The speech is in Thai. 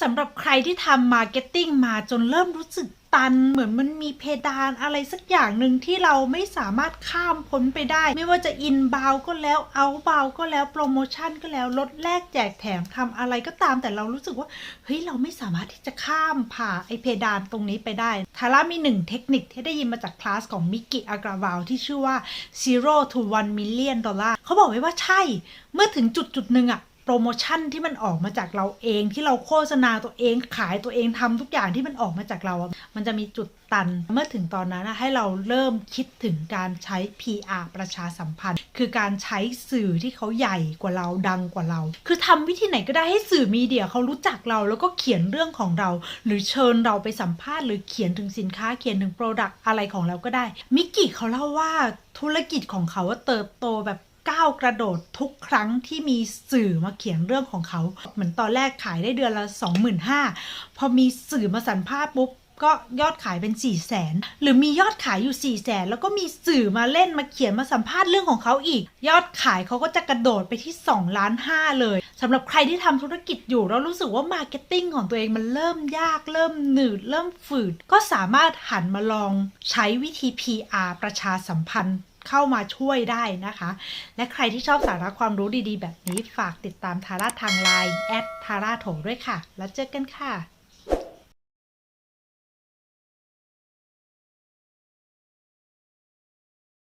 สำหรับใครที่ทำมาร์เก็ตติ้งมาจนเริ่มรู้สึกตัน เหมือนมันมีเพดานอะไรสักอย่างหนึ่งที่เราไม่สามารถข้ามพ้นไปได้ ไม่ว่าจะอินบาวก็แล้วเอาบาวก็แล้วโปรโมชั่นก็แล้วลดแลกแจกแถมทำอะไรก็ตามแต่เรารู้สึกว่าเฮ้ยเราไม่สามารถที่จะข้ามผ่าไอเพดานตรงนี้ไปได้ทาร่ามีหนึ่งเทคนิคที่ได้ยินมาจากคลาสของมิกกี้อากราวาลที่ชื่อว่า zero to one million dollar เขาบอกไว้ว่าใช่ เมื่อถึงจุดจุดหนึ่งอะ โปรโมชั่นที่มันออกมาจากเราเองที่เราโฆษณาตัวเองขายตัวเองทำทุกอย่างที่มันออกมาจากเราอะมันจะมีจุดตันเมื่อถึงตอนนั้นนะให้เราเริ่มคิดถึงการใช้ PR ประชาสัมพันธ์ คือการใช้สื่อที่เขาใหญ่กว่าเราดังกว่าเรา คือทำวิธีไหนก็ได้ให้สื่อมีเดียเขารู้จักเราแล้วก็เขียนเรื่องของเรา หรือเชิญเราไปสัมภาษณ์หรือเขียนถึงสินค้าเขียนถึงโปรดักต์อะไรของเราก็ได้มิกกี้เขาเล่าว่าธุรกิจของเขาว่าเติบโตแบบ ก้าวกระโดดทุกครั้งที่มีสื่อมาเขียนเรื่องของเขา เหมือนตอนแรกขายได้เดือนละ 25,000พอมีสื่อมาสัมภาษณ์ปุ๊บ ก็ยอดขายเป็น4 0 0แสนหรือมียอดขายอยู่4 0 0แสนแล้วก็มีสื่อมาเล่นมาเขียนมาสัมภาษณ์เรื่องของเขาอีก ยอดขายเขาก็จะกระโดดไปที่2ล้าน5เลยสำหรับใครที่ทำธุรกิจอยู่แล้วรู้สึกว่ามาร์เก็ตติ้งของตัวเองมันเริ่มยากเริ่มหนืดเริ่มฝืด ก็สามารถหันมาลองใช้วิธี PR ประชาสัมพันธ์เข้ามาช่วยได้นะคะ และใครที่ชอบสาระความรู้ดีๆ แบบนี้ฝากติดตามทาร่าทางไลน์แอดทาร่าโถด้วยค่ะ แล้วเจอกันค่ะ